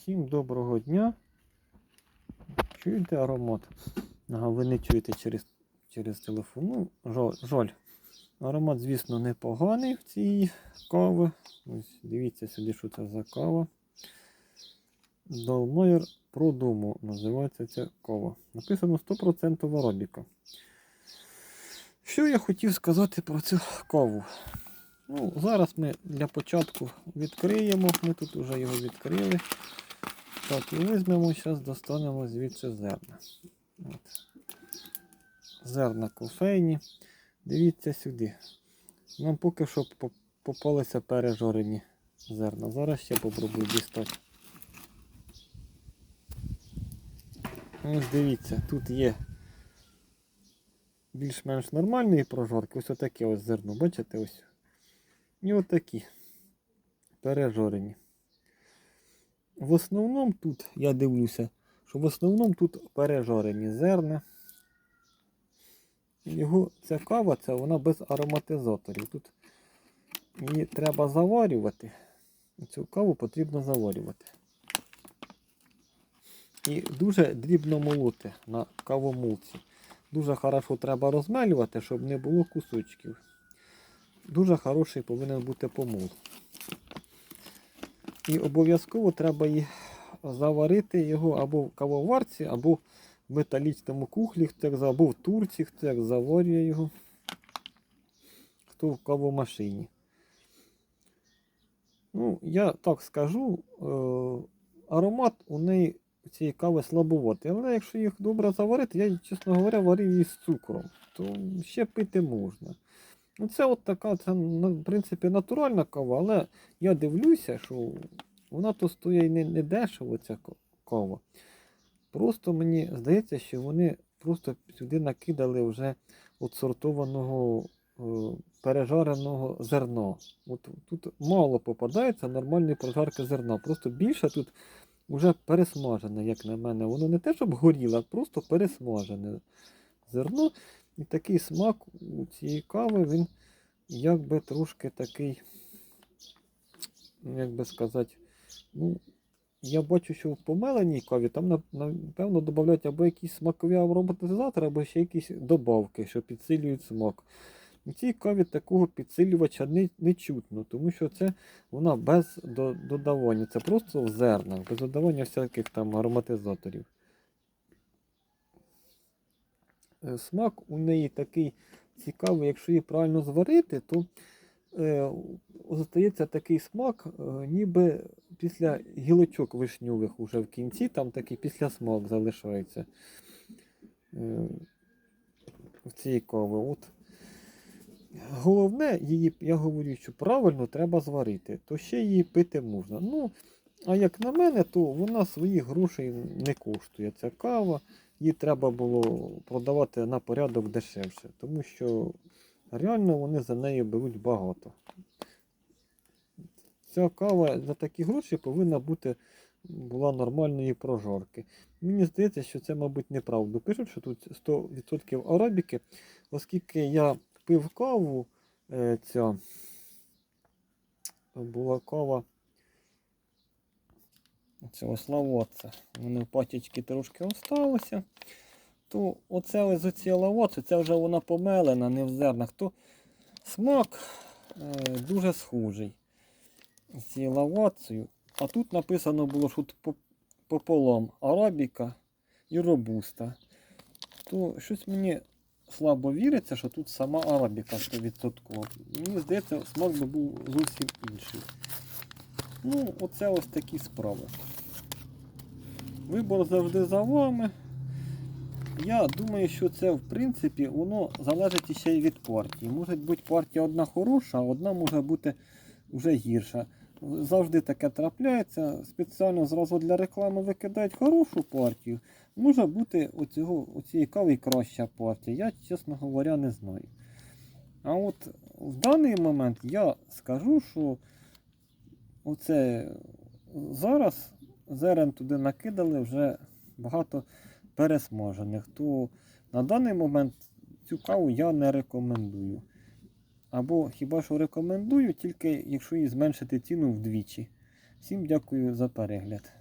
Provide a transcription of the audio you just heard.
Всім доброго дня. Чуєте аромат? Ага, ви не чуєте через, через телефон. Ну, жаль. Аромат, звісно, непоганий в цій кави. Ось дивіться сюди, що це за кава. Долмайер Продуму називається ця кава. Написано 100% аробіка. Що я хотів сказати про цю каву? Ну, Зараз ми для початку відкриємо. Ми тут вже його відкрили. Так, і візьмемо, зараз достанемо звідси зерна. От. Зерна кофейні. Дивіться сюди. Нам поки що попалися пережорені зерна. Зараз ще попробую дістати. Ось дивіться, тут є більш-менш нормальної прожорки. Ось отаке ось зерно. Бачите ось? І отакі пережорені. В основному тут, я дивлюся, що в основному тут пережорені зерна. Його ця кава, це вона без ароматизаторів. Тут її треба заварювати. Цю каву потрібно заварювати. І дуже дрібно молоти на кавомолці. Дуже хорошо треба розмелювати, щоб не було кусочків. Дуже хороший повинен бути помол. І обов'язково треба її заварити його або в кавоварці, або в металічному кухлі, або в турці, хто як заварює його, хто в кавомашині. Ну, я так скажу, е, аромат у неї цієї кави слабоватий. Але якщо їх добре заварити, я, чесно говоря, варив її з цукром, то ще пити можна. Ну, це от така, це, ну, в принципі, натуральна кава, але я дивлюся, що вона то стоїть не, не дешево, ця кава. Просто мені здається, що вони просто сюди накидали вже от сортованого е, пережареного зерна. От тут мало попадається нормальної прожарки зерна. Просто більше тут вже пересмажене, як на мене. Воно не те, щоб горіло, а просто пересмажене зерно. І такий смак у цієї кави, він якби трошки такий, ну, як би сказати, ну, я бачу, що в помеленій каві там, напевно, додають або якісь смакові ароматизатори, або ще якісь добавки, що підсилюють смак. У цій каві такого підсилювача не, не чутно, тому що це вона без додавання. Це просто в зернах, без додавання всяких там ароматизаторів. Е, Смак у неї такий цікавий, якщо її правильно зварити, то е, зостається такий смак, е, ніби після гілочок вишньових уже в кінці, там такий післясмак залишається е, в цій кави. От. Головне, її, я говорю, що правильно треба зварити, то ще її пити можна. Ну, а як на мене, то вона своїх грошей не коштує. Ця кава, її треба було продавати на порядок дешевше, тому що реально вони за неї беруть багато. Ця кава за такі гроші повинна бути була нормальної прожарки. Мені здається, що це, мабуть, неправда. Пишуть, що тут 100% арабіки, оскільки я пив каву, е, ця була кава. Цього славоця. Мене в патічки трошки осталося. То оце ось оці лавоці, це вже вона помелена, не в зернах. То смак е, дуже схожий з цією лавацею. А тут написано було, що тут по- пополам арабіка і робуста. То щось мені слабо віриться, що тут сама арабіка 100%. Мені здається, смак би був зовсім інший. Ну, оце ось такі справи. Вибор завжди за вами. Я думаю, що це в принципі воно залежить ще й від партії. Може бути партія одна хороша, а одна може бути вже гірша. Завжди таке трапляється. Спеціально зразу для реклами викидають хорошу партію. Може бути у цього, у цієї кави краща партія. Я, чесно говоря, не знаю. А от в даний момент я скажу, що оце зараз зерен туди накидали вже багато пересмажених. То на даний момент цю каву я не рекомендую. Або хіба що рекомендую, тільки якщо її зменшити ціну вдвічі. Всім дякую за перегляд.